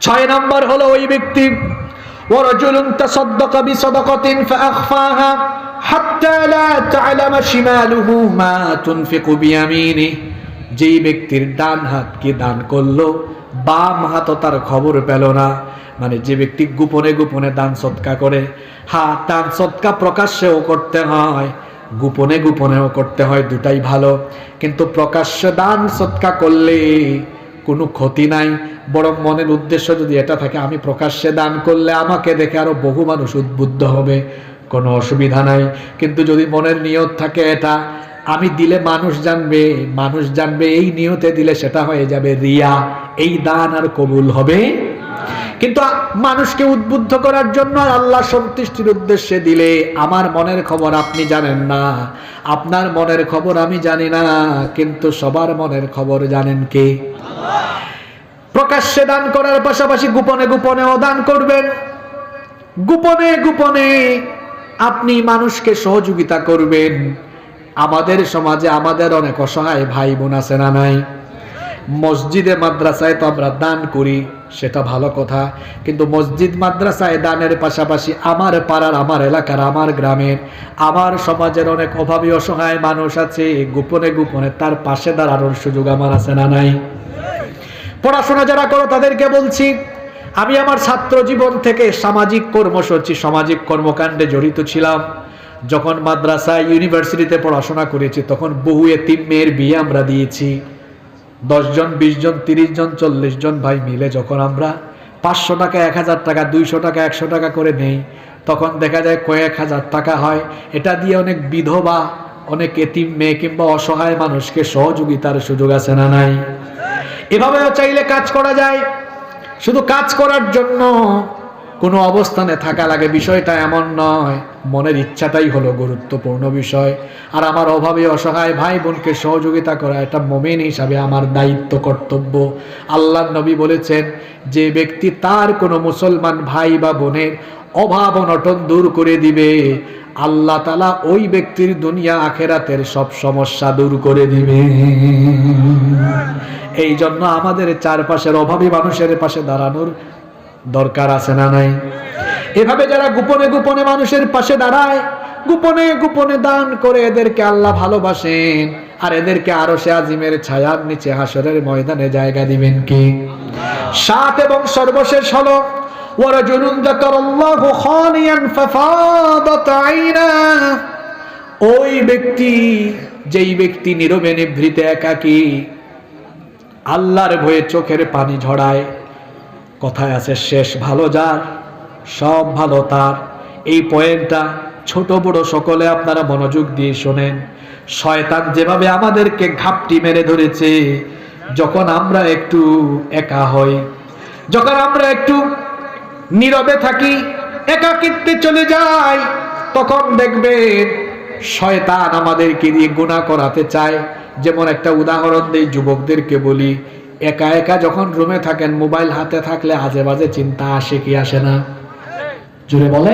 ছয় নম্বর হলো ওই ব্যক্তি ورجل تصدق بصدقة فأخفاها حتى لا تعلم شماله ما تنفق بيمينه যেই ব্যক্তির ডান হাতকে দান করলো বাম হাতও তার খবর পেল না মানে যে ব্যক্তি গোপনে গোপনে দান সৎকা করে হ্যাঁ দান সৎকা প্রকাশ্যেও করতে হয় গোপনে গোপনেও করতে হয় দুটাই ভালো কিন্তু প্রকাশ্য দান সৎকা করলে কোনো ক্ষতি নাই, বরং মনের উদ্দেশ্য যদি এটা থাকে, আমি প্রকাশ্যে দান করলে আমাকে দেখে আরও বহু মানুষ উদ্বুদ্ধ হবে। কোনো অসুবিধা নাই। কিন্তু যদি মনের নিয়ত থাকে এটা, আমি দিলে মানুষ জানবে মানুষ জানবে এই নিয়তে দিলে সেটা হয়ে যাবে রিয়া। এই দান আর কবুল হবে কিন্তু মানুষকে উদ্বুদ্ধ করার জন্য আল্লাহ সন্তুষ্টির উদ্দেশ্যে দিলে, আমার মনের খবর আপনি জানেন না। আপনার মনের খবর আমি জানি না, কিন্তু সবার মনের খবর জানেন কে? প্রকাশ্যে দান করার পাশাপাশি গোপনে গোপনেও দান করবেন। গোপনে গোপনে আপনি মানুষকে সহযোগিতা করবেন। আমাদের সমাজে আমাদের অনেক অসহায় ভাই বোন আছে না নাই? মসজিদে মাদ্রাসায় তো আমরা দান করি, সেটা ভালো কথা। কিন্তু মসজিদ মাদ্রাসায় দানের পাশাপাশি আমার পাড়ার, আমার এলাকার, আমার গ্রামের, আমার সমাজের অনেক অভাবী, অসহায় মানুষ আছে, গোপনে গোপনে তার পাশে দাঁড়ানোর সুযোগ আমার আছে না নাই। পড়াশোনা যারা করো, তাদেরকে বলছি, আমি আমার ছাত্র জীবন থেকে সামাজিক কর্মসূচি, সামাজিক কর্মকাণ্ডে জড়িত ছিলাম। যখন মাদ্রাসায় ইউনিভার্সিটিতে পড়াশোনা করেছি, তখন বহু এ এতিম মেয়ের বিয়ে আমরা দিয়েছি। দশজন বিশ জন তিরিশ জন চল্লিশ জন ভাই মিলে যখন আমরা পাঁচশো টাকা, এক হাজার টাকা, দুইশো টাকা, একশো টাকা করে নেই, তখন দেখা যায় কয়েক হাজার টাকা হয়। এটা দিয়ে অনেক বিধবা, অনেক এতিম মেয়ে কিংবা অসহায় মানুষকে সহযোগিতার সুযোগ আছে না নাই? এভাবেও চাইলে কাজ করা যায়। শুধু কাজ করার জন্য কোনো অবস্থানে থাকা লাগে, বিষয়টা এমন নয়। মনের ইচ্ছাটাই হলো গুরুত্বপূর্ণ বিষয়। আর আমার অভাবে অসহায় ভাই বোনকে সহযোগিতা করা এটা মোমেন হিসাবে আমার দায়িত্ব, কর্তব্য। আল্লাহ নবী বলেছেন, যে ব্যক্তি তার কোনো মুসলমান ভাই বা বোনের অভাব অনটন দূর করে দিবে, আল্লাহ তালা ওই ব্যক্তির দুনিয়া আখেরাতের সব সমস্যা দূর করে দিবে। এই জন্য আমাদের চারপাশের অভাবী মানুষের পাশে দাঁড়ানোর দরকার আছে না নাই? এভাবে যারা গোপনে গোপনে মানুষের পাশে দাঁড়ায় গোপনে গোপনে দান করে এদেরকে আল্লাহ ভালোবাসেন আর এদেরকে আরো সে আজিমের ছায়ার নিচে হাসরের ময়দানে জায়গা দিবেন কি সাত এবং সর্বশেষ হলো ورجل ذكر الله خاليا ففاضت عيناه ওই ব্যক্তি যেই ব্যক্তি নীরবে নিভৃতে একাকী আল্লাহর ভয়ে চোখের পানি ঝরায় কথায় আছে শেষ ভালো যার সব ভালো তার। এই পয়েন্টটা ছোট বড় সকলে আপনারা মনোযোগ দিয়ে শোনেন। শয়তান যেভাবে আমাদেরকে ঘাপটি মেরে ধরেছে, যখন আমরা একটু একা হই, যখন আমরা একটু নীরবে থাকি, একাকিত্বে চলে যাই, তখন দেখবেন শয়তান আমাদেরকে দিয়ে গুণা করাতে চায়। যেমন একটা উদাহরণ দেই যুবকদেরকে বলি, একা একা যখন রুমে থাকেন মোবাইল হাতে থাকলে আজে বাজে চিন্তা আসে কি আসে না? জুড়ে বলে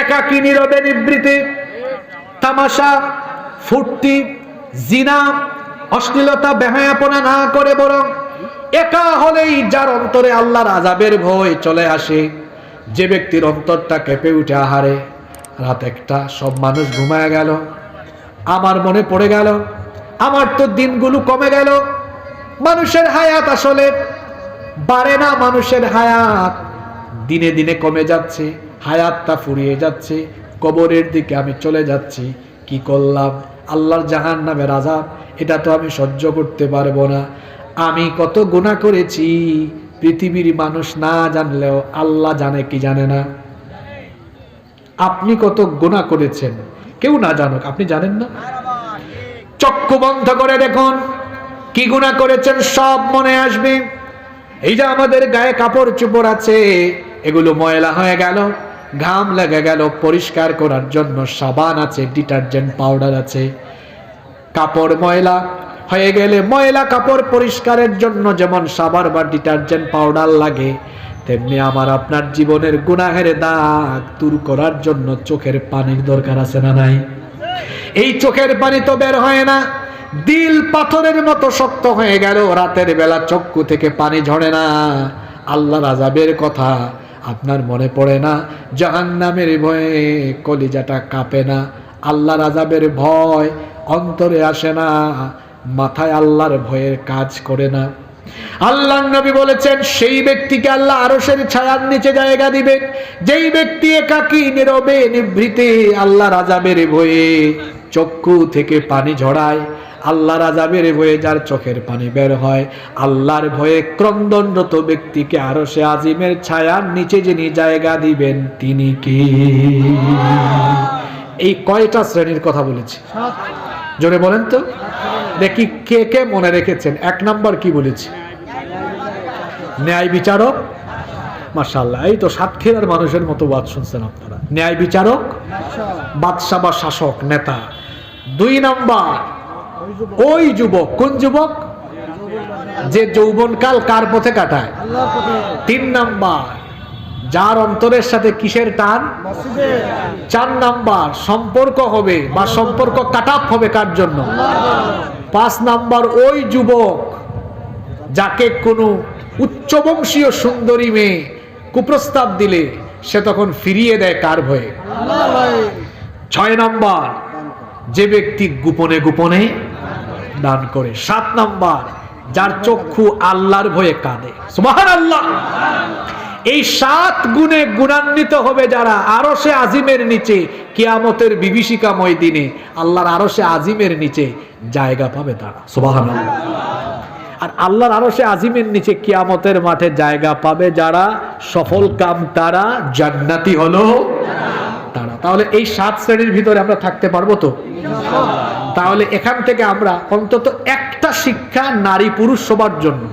একাকি নীরবে নিবৃত্তি তামাশা, ফুর্তি, জিনা, অশ্লীলতা, বেহায়াপনা না করে বরং একা হলেই যার অন্তরে আল্লাহর আজাবের ভয় চলে আসে, যে ব্যক্তির অন্তরটা কেঁপে উঠে আহারে। রাত একটা, সব মানুষ ঘুমায় গেল, আমার মনে পড়ে গেল, আমার তো দিনগুলো কমে গেল। মানুষের হায়াত আসলে বাড়ে না মানুষের হায়াত। দিনে দিনে কমে যাচ্ছে, হায়াতটা ফুরিয়ে যাচ্ছে, কবরের দিকে আমি চলে যাচ্ছি। কি করলাম? আল্লাহর জাহান নামের আজাব এটা তো আমি সহ্য করতে পারব না। আমি কত গুণা করেছি, পৃথিবীর মানুষ না জানলেও আল্লাহ জানে কি জানে না। আপনি কত গুণা করেছেন, কেউ না জানুক, আপনি জানেন না? চক্ষু বন্ধ করে দেখুন, কি গুণা করেছেন, সব মনে আসবে। এই যে আমাদের গায়ে কাপড় চোপড় আছে এগুলো ময়লা হয়ে গেল, ঘাম লেগে গেল, পরিষ্কার করার জন্য সাবান আছে, ডিটারজেন্ট পাউডার আছে। কাপড় ময়লা হয়ে গেলে ময়লা কাপড় পরিষ্কারের জন্য যেমন সাবান বা ডিটারজেন্ট পাউডার লাগে, তেমনি আমার আপনার জীবনের গুনাহের দাগ দূর করার জন্য চোখের পানির দরকার আছে না নাই? এই চোখের পানি তো বের হয় না, দিল পাথরের মতো শক্ত হয়ে গেল, রাতের বেলা চক্ষু থেকে পানি ঝরে না। আল্লাহ রাজাবের কথা আপনার মনে পড়ে না? জাহান্নামের ভয়ে কলিজাটা কাঁপে না। আল্লাহ রাজাবের ভয় অন্তরে আসে না। মাথায় আল্লাহর ভয়ের কাজ করে না। আল্লাহ নবী বলেছেন, সেই ব্যক্তিকে আল্লাহ আরশের ছায়ার নিচে জায়গা দিবেন। যেই ব্যক্তি একাকী, নীরবে, নিভৃতে আল্লাহ রাজাবের ভয়ে চক্ষু থেকে পানি ঝরায় আল্লাহ রাজাবের ভয়ে যার চোখের পানি বের হয়। আল্লাহর ভয়ে ক্রন্দনরত ব্যক্তিকে আরও সে আজিমের ছায়ার নিচে যিনি জায়গা দিবেন, তিনি কি? এই কয়টা শ্রেণির কথা বলেছি? জোরে বলেন তো। দেখি কে কে মনে রেখেছেন? এক নাম্বার কি বলেছি? ন্যায় বিচারক? মাশাল্লাহ এই তো সাতক্ষীরার মানুষের মতো বাদ শুনছেন আপনারা। ন্যায় বিচারক? বাদশা বা শাসক, নেতা। দুই নাম্বার ওই যুবক। কোন যুবক? যে যৌবনকাল কার পথে কাটায়? তিন নাম্বার যার অন্তরের সাথে কিসের টান? চার নাম্বার সম্পর্ক হবে বা সম্পর্ক কাটাপ হবে কার জন্য? পাঁচ নাম্বার ওই যুবক যাকে কোনো উচ্চবংশীয় সুন্দরী মেয়ে কুপ্রস্তাব দিলে সে তখন ফিরিয়ে দেয় কার ভয়ে। ছয় নাম্বার যে ব্যক্তি গোপনে গোপনে দান করে। সাত নাম্বার, যার চক্ষু আল্লাহর ভয়ে কাঁদে। আল্লাহ এই সাত গুণে গুণান্বিত হবে যারা আরও সে আজিমের নিচে, কিয়ামতের বিভীষিকাময় দিনে আল্লাহর আরও সে আজিমের নিচে জায়গা পাবে তারা। সুবাহান আর আল্লাহর আরও সে আজিমের নিচে কিয়ামতের মাঠে জায়গা পাবে যারা সফল কাম তারা জান্নাতি হলো তারা। তাহলে এই সাত শ্রেণির ভিতরে আমরা থাকতে পারব তো? তাহলে এখান থেকে আমরা অন্তত একটা শিক্ষা নারী পুরুষ সবার জন্য।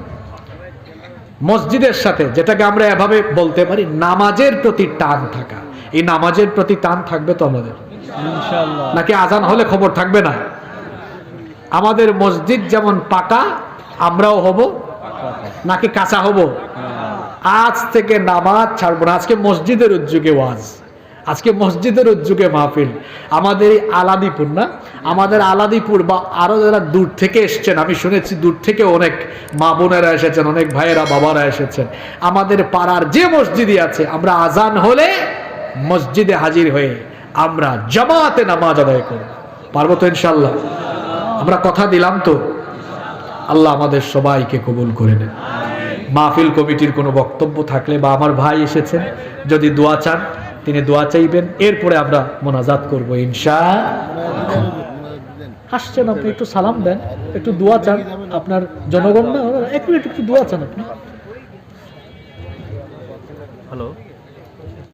মসজিদের সাথে যেটাকে আমরা এভাবে বলতে পারি নামাজের প্রতি টান থাকা। এই নামাজের প্রতি টান থাকবে তো আমাদের? নাকি আজান হলে খবর থাকবে না? আমাদের মসজিদ যেমন পাকা আমরাও হব। নাকি কাঁচা হব? আজ থেকে নামাজ ছাড়বো না। আজকে মসজিদের উদ্যোগে ওয়াজ। আজকে মসজিদের উদ্যোগে মাহফিল। আমাদের এই আলাদিপুর না? আমাদের আলাদিপুর বা আরও যারা দূর থেকে এসছেন, আমি শুনেছি দূর থেকে অনেক মা বোনেরা এসেছেন, অনেক ভাইয়েরা, বাবারা এসেছেন। আমাদের পাড়ার যে মসজিদই আছে, আমরা আজান হলে মসজিদে হাজির হয়ে আমরা জামাতে নামাজ আদায় করব। পারব তো ইনশাল্লাহ আমরা কথা দিলাম তো। আল্লাহ আমাদের সবাইকে কবুল করে নেন। মাহফিল কমিটির কোনো বক্তব্য থাকলে বা আমার ভাই এসেছেন, যদি দোয়া চান। তিনি দোয়া চাইবেন, এরপরে আমরা মোনাজাত করব ইনশা আসছেন আপনি, একটু সালাম দেন, একটু দোয়া চান আপনার জনগণ না একটু একটু দোয়া চান আপনি। হ্যালো।